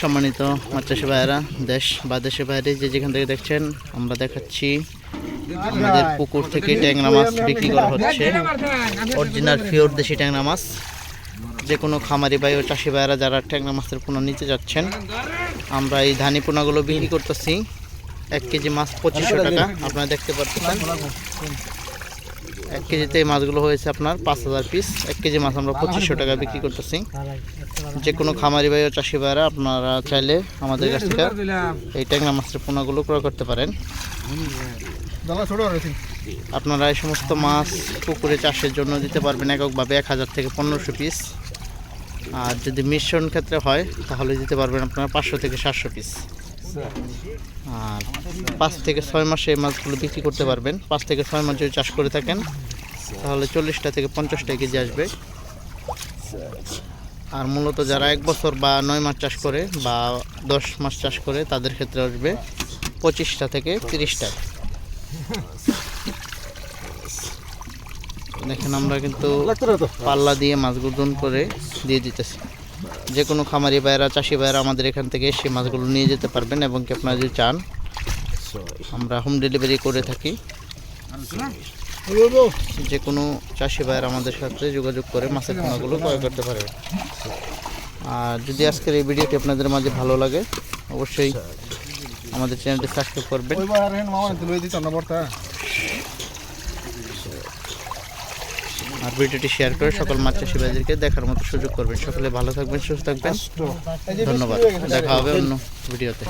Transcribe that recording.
সম্মানিত মাছ চাষি ভাইয়েরা দেশ বা দেশের বাইরে যে যেখান থেকে দেখছেন, আমরা দেখাচ্ছি আমাদের পুকুর থেকে ট্যাংরা মাছ বিক্রি করা হচ্ছে। অরিজিনাল পিওর দেশি ট্যাংরা মাছ। যে কোনো খামারি ভাই ও চাষি ভাইয়েরা যারা ট্যাংরা মাছের পোনা নিতে যাচ্ছেন, আমরা এই ধানি পোনাগুলো বিক্রি করতেছি। এক কেজি মাছ পঁচিশশো টাকা, আপনারা দেখতে পাচ্ছেন। এক কেজিতে এই মাছগুলো হয়েছে আপনার পাঁচ হাজার পিস এক কেজি মাছ আমরা পঁচিশশো টাকা বিক্রি করতেছি। যে কোনো খামারি ভাই ও চাষি ভাইরা আপনারা চাইলে আমাদের কাছ থেকে এই ট্যাংরা মাছের পোনাগুলো ক্রয় করতে পারেন। আপনারা এই সমস্ত মাছ পুকুরে চাষের জন্য দিতে পারবেন এককভাবে এক হাজার থেকে পনেরোশো পিস আর যদি মিশ্রণ ক্ষেত্রে হয়, তাহলে দিতে পারবেন আপনারা পাঁচশো থেকে সাতশো পিস আর পাঁচ থেকে ছয় মাসে এই মাছগুলো বিক্রি করতে পারবেন। পাঁচ থেকে ছয় মাস যদি চাষ করে থাকেন তাহলে চল্লিশটা থেকে পঞ্চাশটা কেজি আসবে। আর মূলত যারা এক বছর বা নয় মাস চাষ করে বা দশ মাস চাষ করে তাদের ক্ষেত্রে আসবে পঁচিশটা থেকে তিরিশটা। দেখেন আমরা কিন্তু পাল্লা দিয়ে মাছগুলো করে দিয়ে দিতেছি। যে কোনো খামারি ভাইয়েরা, চাষি ভাইয়েরা আমাদের এখান থেকে সেই মাছগুলো নিয়ে যেতে পারবেন এবং কি আপনারা যদি চান, আমরা হোম ডেলিভারি করে থাকি। যে কোনো চাষি ভাইয়েরা আমাদের সাথে যোগাযোগ করে মাছের পোনাগুলো ক্রয় করতে পারবে। আর যদি আজকের এই ভিডিওটি আপনাদের মাঝে ভালো লাগে, অবশ্যই আমাদের চ্যানেলটি সাবস্ক্রাইব করবেন। আর ভিডিওটি শেয়ার করে সকল মাছ চাষি ভাইদেরকে দেখার মতো সুযোগ করবেন। সকলে ভালো থাকবেন সুস্থ থাকবেন। ধন্যবাদ। দেখা হবে অন্য ভিডিওতে।